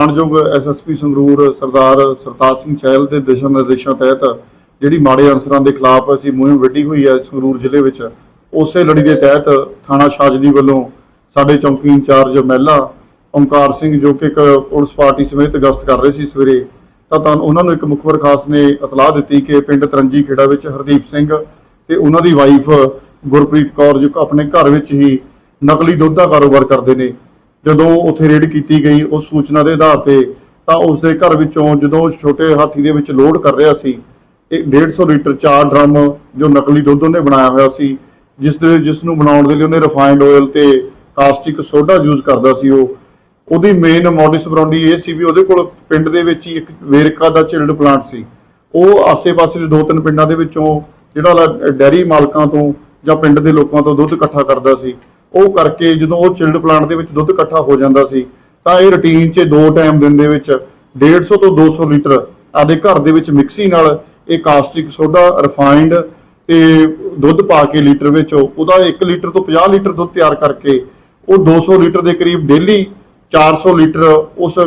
ਮਾਨਯੋਗ ਐਸਐਸਪੀ ਸੰਗਰੂਰ ਸਰਦਾਰ ਸਰਤਾਜ ਸਿੰਘ ਚਹਿਲ ਦੇ ਦਿਸ਼ਾ ਨਿਰਦੇਸ਼ਾਂ ਤਹਿਤ ਜਿਹੜੀ ਮਾੜੇ ਅਨਸਰਾਂ ਦੇ ਖਿਲਾਫ ਅਸੀਂ ਮੁਹਿੰਮ ਵਿੱਢੀ ਹੋਈ ਹੈ ਸੰਗਰੂਰ ਜ਼ਿਲ੍ਹੇ ਵਿੱਚ, ਉਸੇ ਲੜੀ ਦੇ ਤਹਿਤ ਥਾਣਾ ਸ਼ਾਜਲੀ ਵੱਲੋਂ ਸਾਡੇ ਚੌਂਕੀ ਇੰਚਾਰਜ ਮਹਿਲਾ ਓਮਕਾਰ ਸਿੰਘ ਜੋ ਕਿ ਇੱਕ ਪੁਲਿਸ ਪਾਰਟੀ ਸਮੇਤ ਗਸ਼ਤ ਕਰ ਰਹੇ ਸੀ ਸਵੇਰੇ, ਤਾਂ ਤਾਂ ਉਹਨਾਂ ਨੂੰ ਇੱਕ ਮੁਖਬਰ ਖਾਸ ਨੇ ਇਤਲਾਹ ਦਿੱਤੀ ਕਿ ਪਿੰਡ ਤਰੰਜੀ ਖੇੜਾ ਵਿੱਚ ਹਰਦੀਪ ਸਿੰਘ ਤੇ ਉਹਨਾਂ ਦੀ ਵਾਈਫ ਗੁਰਪ੍ਰੀਤ ਕੌਰ ਜੋ ਆਪਣੇ ਘਰ ਵਿੱਚ ਹੀ ਨਕਲੀ ਦੁੱਧ ਦਾ ਕਾਰੋਬਾਰ ਕਰਦੇ ਨੇ। ਜਦੋਂ ਉੱਥੇ ਰੇਡ ਕੀਤੀ ਗਈ, ਉਸ ਸੂਚਨਾ ਦੇ ਆਧਾਰ ਤੇ ਤਾਂ ਉਸ ਦੇ ਘਰ ਵਿੱਚੋਂ ਜਦੋਂ ਛੋਟੇ ਹਾਥੀ ਦੇ ਵਿੱਚ ਲੋਡ ਕਰ ਰਿਹਾ ਸੀ, ਇਹ 150 ਲੀਟਰ ਚਾਰ ਡਰਮ ਜੋ ਨਕਲੀ ਦੁੱਧ ਉਹਨੇ ਬਣਾਇਆ ਹੋਇਆ ਸੀ, ਜਿਸ ਦੇ, ਜਿਸ ਨੂੰ ਬਣਾਉਣ ਦੇ ਲਈ ਉਹਨੇ ਰਿਫਾਈਨਡ ਆਇਲ ਤੇ ਕਾਸਟਿਕ ਸੋਡਾ ਯੂਜ਼ ਕਰਦਾ ਸੀ ਉਹ। ਉਹਦੀ ਮੇਨ ਮੋਡਿਸ ਬਰੌਂਡੀ ਇਹ ਸੀ ਵੀ ਉਹਦੇ ਕੋਲ ਪਿੰਡ ਦੇ ਵਿੱਚ ਹੀ ਇੱਕ ਵੇਰਕਾ ਦਾ ਚਿਲਡ ਪਲਾਂਟ ਸੀ। ਉਹ ਆਸੇ-ਪਾਸੇ ਦੇ ਦੋ ਤਿੰਨ ਪਿੰਡਾਂ ਦੇ ਵਿੱਚੋਂ ਜਿਹੜਾ ਡੈਰੀ ਮਾਲਕਾਂ ਤੋਂ ਜਾਂ ਪਿੰਡ ਦੇ ਲੋਕਾਂ ਤੋਂ ਦੁੱਧ ਇਕੱਠਾ ਕਰਦਾ ਸੀ। ਉਹ ਕਰਕੇ ਜਦੋਂ ਉਹ ਚਿਲਡ ਪਲਾਂਟ ਦੇ ਵਿੱਚ ਦੁੱਧ ਇਕੱਠਾ ਹੋ ਜਾਂਦਾ ਸੀ, ਤਾਂ ਇਹ ਰੁਟੀਨ 'ਚ ਦੋ ਟਾਈਮ ਦਿਨ ਦੇ ਵਿੱਚ 150 ਤੋਂ 200 ਲੀਟਰ ਆਦੇ ਘਰ ਦੇ ਵਿੱਚ ਮਿਕਸੀ ਨਾਲ ਇਹ ਕਾਸਟਿਕ ਸੋਡਾ ਰਿਫਾਈਨਡ ਤੇ ਦੁੱਧ ਪਾ ਕੇ ਲੀਟਰ ਵਿੱਚ ਉਹਦਾ 1 ਲੀਟਰ ਤੋਂ 50 ਲੀਟਰ ਦੁੱਧ ਤਿਆਰ ਕਰਕੇ ਉਹ 200 ਲੀਟਰ ਦੇ ਕਰੀਬ ਡੇਲੀ 400 ਲੀਟਰ ਉਸ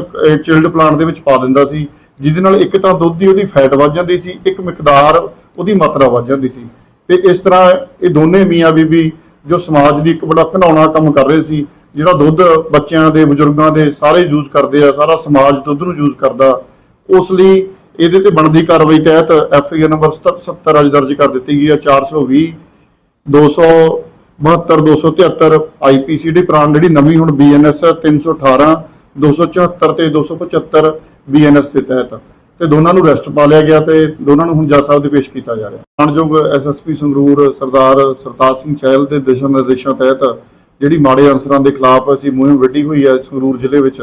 ਚਿਲਡ ਪਲਾਂਟ ਦੇ ਵਿੱਚ ਪਾ ਦਿੰਦਾ ਸੀ, ਜਿਹਦੇ ਨਾਲ ਇੱਕ ਤਾਂ ਦੁੱਧ ਦੀ ਉਹਦੀ ਫੈਟ ਵੱਧ ਜਾਂਦੀ ਸੀ, ਇੱਕ ਮਿਕਦਾਰ ਉਹਦੀ ਮਾਤਰਾ ਵੱਧ ਜਾਂਦੀ ਸੀ। ਤੇ ਇਸ ਤਰ੍ਹਾਂ ਇਹ ਦੋਨੇ ਮੀਆਂ ਬੀਬੀ ਜੋ ਸਮਾਜ ਦੀ ਇੱਕ ਬੜਾ ਘਿਨਾਉਣਾ ਕੰਮ ਕਰ ਰਹੇ ਸੀ, ਜਿਹੜਾ ਦੁੱਧ ਬੱਚਿਆਂ ਦੇ, ਬਜ਼ੁਰਗਾਂ ਦੇ ਸਾਰੇ ਯੂਜ਼ ਕਰਦੇ ਆ, ਸਾਰਾ ਸਮਾਜ ਦੁੱਧ ਨੂੰ ਯੂਜ਼ ਕਰਦਾ, ਉਸ ਲਈ ਇਹਦੇ ਤੇ ਬਣਦੀ ਕਾਰਵਾਈ ਤਹਿਤ ਐਫ ਆਈ ਆਰ ਨੰਬਰ 77 ਅੱਜ ਦਰਜ ਕਰ ਦਿੱਤੀ ਗਈ ਹੈ 420 272 273 ਆਈਪੀਸੀਡੀ ਪ੍ਰਾਣ ਜਿਹੜੀ ਨਵੀਂ ਹੁਣ ਬੀਐਨਐਸ 318 274 ਤੇ 275 ਬੀਐਨਐਸ ਦੇ ਤਹਿਤ। ਤੇ ਦੋਨਾਂ ਨੂੰ ਰੈਸਟ ਪਾ ਲਿਆ ਗਿਆ ਤੇ ਦੋਨਾਂ ਨੂੰ ਹੁਣ ਜੱਜ ਸਾਹਿਬ ਦੇ ਪੇਸ਼ ਕੀਤਾ ਜਾ ਰਿਹਾ। ਮਾਨਯੋਗ ਐਸਐਸਪੀ ਸੰਗਰੂਰ ਸਰਦਾਰ ਸਰਤਾਜ ਸਿੰਘ ਚਹਿਲ ਦੇ ਦਿਸ਼ਾ ਨਿਰਦੇਸ਼ਾਂ ਤਹਿਤ ਜਿਹੜੀ ਮਾੜੇ ਅਨਸਰਾਂ ਦੇ ਖਿਲਾਫ ਅਸੀਂ ਮੁਹਿੰਮ ਵਿੱਢੀ ਹੋਈ ਹੈ ਸੰਗਰੂਰ ਜ਼ਿਲ੍ਹੇ ਵਿੱਚ,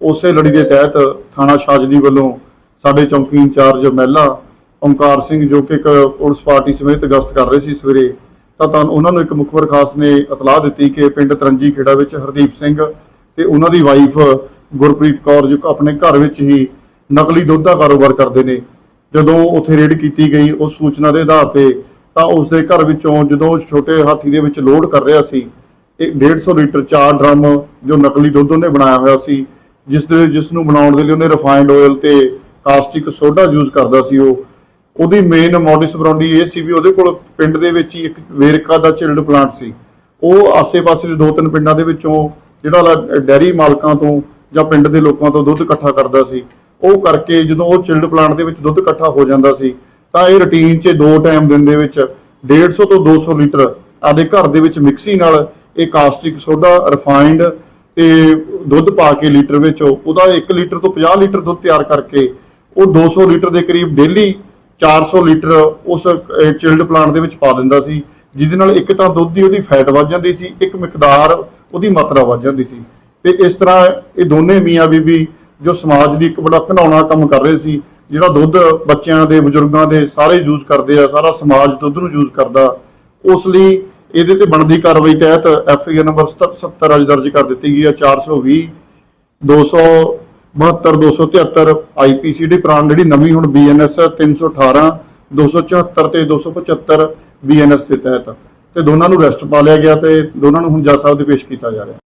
ਉਸੇ ਲੜੀ ਦੇ ਤਹਿਤ ਥਾਣਾ ਸ਼ਾਜਲੀ ਵੱਲੋਂ ਸਾਡੇ ਚੌਂਕੀ ਇੰਚਾਰਜ ਮਹਿਲਾ ਓਮਕਾਰ ਸਿੰਘ ਜੋ ਕਿ ਇੱਕ ਪੁਲਿਸ ਪਾਰਟੀ ਸਮੇਤ ਗਸ਼ਤ ਕਰ ਰਹੇ ਸੀ ਸਵੇਰੇ, ਤਾਂ ਤਾਂ ਉਹਨਾਂ ਨੂੰ ਇੱਕ ਮੁਖਬਰ ਖਾਸ ਨੇ ਇਤਲਾਹ ਦਿੱਤੀ ਕਿ ਪਿੰਡ ਤਰੰਜੀ ਖੇੜਾ ਵਿੱਚ ਹਰਦੀਪ ਸਿੰਘ ਤੇ ਉਹਨਾਂ ਦੀ ਵਾਈਫ ਗੁਰਪ੍ਰੀਤ ਕੌਰ ਜੋ ਆਪਣੇ ਘਰ ਵਿੱਚ ਹੀ ਨਕਲੀ ਦੁੱਧ ਦਾ ਕਾਰੋਬਾਰ ਕਰਦੇ ਨੇ। ਜਦੋਂ ਉੱਥੇ ਰੇਡ ਕੀਤੀ ਗਈ ਉਸ ਸੂਚਨਾ ਦੇ ਆਧਾਰ ਤੇ, ਤਾਂ ਉਸ ਦੇ ਘਰ ਵਿੱਚੋਂ ਜਦੋਂ ਛੋਟੇ ਹਾਥੀ ਦੇ ਵਿੱਚ ਲੋਡ ਕਰ ਰਿਹਾ ਸੀ, ਇਹ 150 ਲੀਟਰ ਚਾਰ ਡਰਮ ਜੋ ਨਕਲੀ ਦੁੱਧ ਉਹਨੇ ਬਣਾਇਆ ਹੋਇਆ ਸੀ, ਜਿਸ ਦੇ ਜਿਸ ਨੂੰ ਬਣਾਉਣ ਦੇ ਲਈ ਉਹਨੇ ਰਿਫਾਈਨਡ ਆਇਲ ਤੇ ਕਾਸਟਿਕ ਸੋਡਾ ਯੂਜ਼ ਕਰਦਾ ਸੀ ਉਹ। ਉਹਦੀ ਮੇਨ ਮੋਡਿਸ ਬਰਾਉਂਡੀ ਇਹ ਸੀ ਵੀ ਉਹਦੇ ਕੋਲ ਪਿੰਡ ਦੇ ਵਿੱਚ ਹੀ ਇੱਕ ਵੇਰਕਾ ਦਾ ਚਿਲਡ ਪਲਾਂਟ ਸੀ। ਉਹ ਆਸੇ-ਪਾਸੇ ਦੇ ਦੋ ਤਿੰਨ ਪਿੰਡਾਂ ਦੇ ਵਿੱਚੋਂ ਜਿਹੜਾ ਡੈਰੀ ਮਾਲਕਾਂ ਤੋਂ ਜਾਂ ਪਿੰਡ ਦੇ ਲੋਕਾਂ ਤੋਂ ਦੁੱਧ ਇਕੱਠਾ ਕਰਦਾ ਸੀ। ਉਹ ਕਰਕੇ ਜਦੋਂ ਉਹ ਚਿਲਡ ਪਲਾਂਟ ਦੇ ਵਿੱਚ ਦੁੱਧ ਇਕੱਠਾ ਹੋ ਜਾਂਦਾ ਸੀ, ਤਾਂ ਇਹ ਰੁਟੀਨ 'ਚ ਦੋ ਟਾਈਮ ਦਿਨ ਦੇ ਵਿੱਚ 150 ਤੋਂ 200 ਲੀਟਰ ਆਦੇ ਘਰ ਦੇ ਵਿੱਚ ਮਿਕਸੀ ਨਾਲ ਇਹ ਕਾਸਟਿਕ ਸੋਡਾ ਰਿਫਾਈਨਡ ਤੇ ਦੁੱਧ ਪਾ ਕੇ ਲੀਟਰ ਵਿੱਚ ਉਹਦਾ 1 ਲੀਟਰ ਤੋਂ 50 ਲੀਟਰ ਦੁੱਧ ਤਿਆਰ ਕਰਕੇ ਉਹ 200 ਲੀਟਰ ਦੇ ਕਰੀਬ ਡੇਲੀ 400 ਲੀਟਰ ਉਸ ਚਿਲਡ ਪਲਾਂਟ ਦੇ ਵਿੱਚ ਪਾ ਦਿੰਦਾ ਸੀ, ਜਿਹਦੇ ਨਾਲ ਇੱਕ ਤਾਂ ਦੁੱਧ ਦੀ ਉਹਦੀ ਫੈਟ ਵੱਧ ਜਾਂਦੀ ਸੀ, ਇੱਕ ਮਿਕਦਾਰ ਉਹਦੀ ਮਾਤਰਾ ਵੱਧ ਜਾਂਦੀ ਸੀ। ਤੇ ਇਸ ਤਰ੍ਹਾਂ ਇਹ ਦੋਨੇ ਮੀਆਂ ਬੀਬੀ ਜੋ ਸਮਾਜ ਦੀ ਇੱਕ ਬੜਾ ਘਿਨਾਉਣਾ ਕੰਮ ਕਰ ਰਹੇ ਸੀ, ਜਿਹੜਾ ਦੁੱਧ ਬੱਚਿਆਂ ਦੇ, ਬਜ਼ੁਰਗਾਂ ਦੇ ਸਾਰੇ ਯੂਜ਼ ਕਰਦੇ ਆ, ਸਾਰਾ ਸਮਾਜ ਦੁੱਧ ਨੂੰ ਯੂਜ਼ ਕਰਦਾ, ਉਸ ਲਈ ਇਹਦੇ ਤੇ ਬਣਦੀ ਕਾਰਵਾਈ ਤਹਿਤ ਐਫ ਆਈ ਆਰ ਨੰਬਰ 77 ਅੱਜ ਦਰਜ ਕਰ ਦਿੱਤੀ ਗਈ ਹੈ 420 272 273 ਆਈਪੀਸੀਡੀ ਪ੍ਰਾਣ ਜਿਹੜੀ ਨਵੀਂ ਹੁਣ ਬੀਐਨਐਸ 318 274 ਤੇ 275 ਬੀਐਨਐਸ ਦੇ ਤਹਿਤ। ਤੇ ਦੋਨਾਂ ਨੂੰ ਰੈਸਟ ਪਾ ਲਿਆ ਗਿਆ ਤੇ ਦੋਨਾਂ ਨੂੰ ਹੁਣ ਜੱਜ ਸਾਹਿਬ ਦੇ ਪੇਸ਼ ਕੀਤਾ ਜਾ ਰਿਹਾ।